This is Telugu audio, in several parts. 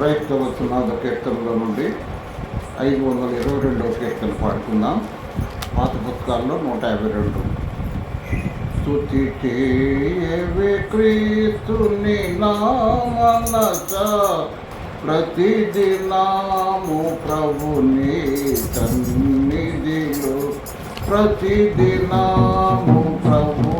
క్రైస్తవ సునాద కీర్తనలో నుండి ఐదు వందల ఇరవై రెండవ కీర్తన పాడుకుందాం. పాత పుస్తకాల్లో నూట యాభై రెండు. స్థుతి చేయవే క్రీస్తుని నామనస ప్రతిదినాము ప్రభుని తన్నిధిలో ప్రతిదినాము ప్రభు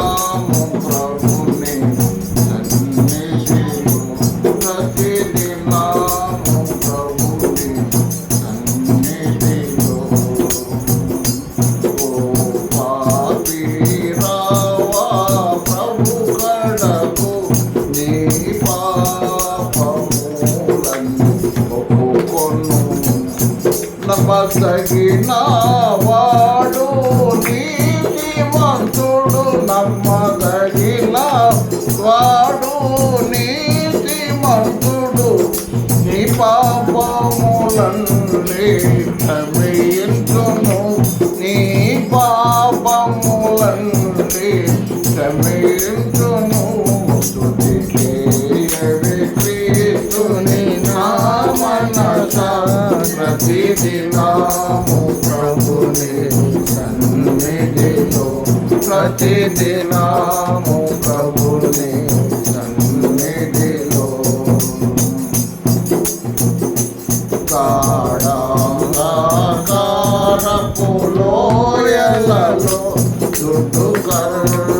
నమ్మదగిన వాడు నీతిమంతుడు నమ్మదగిన వాడు నీతి మంతుడు నీ పాపములన్నీ క్షమించును నీ పాపములన్నీ క్షమించును ప్రతిదినాము ప్రభుని సన్నిధిలో. కాడాంగాకారపులోయలలో చుట్టూ కర్రయో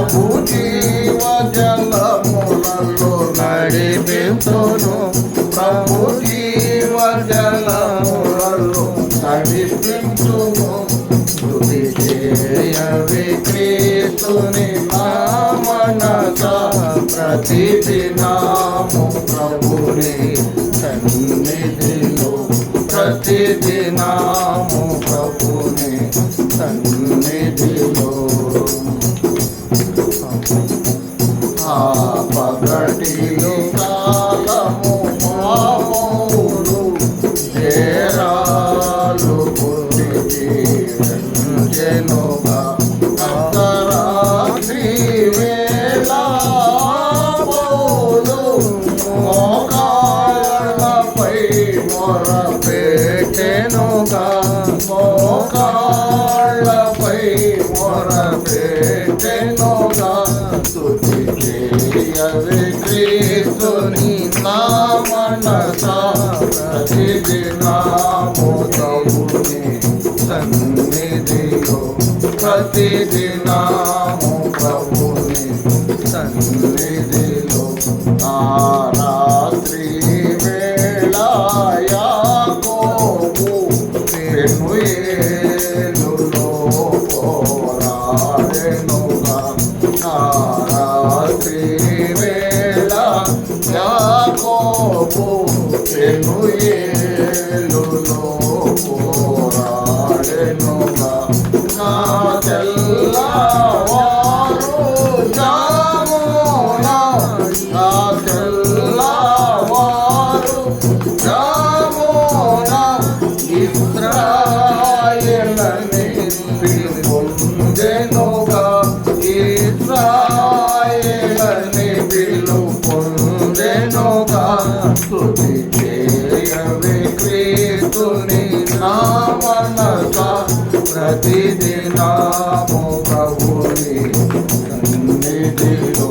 ప్రభు జీవ ప్రభు జీవ జలములలో నడిపించును. స్తుతి చేయవే క్రీస్తుని నామనస ప్రతిదినాము చేరాలు పుట్టి జనుగా అర్ధరాత్రి వేళ పోలు మోకాళ్ళపై మొర పెట్టెనుగా మోకాళ్ళపై మొర పెట్టెనుగా స్తుతి చేయవే క్రీస్తుని నామనస ప్రతిదినాము ప్రభుని సన్నిధిలో ప్రతిదినాము ప్రభుని సన్నిధిలో ఆ పొందెనుగా చేయవే క్రీస్తుని నామనస ప్రతిదినాము ప్రభుని సన్నిధిలో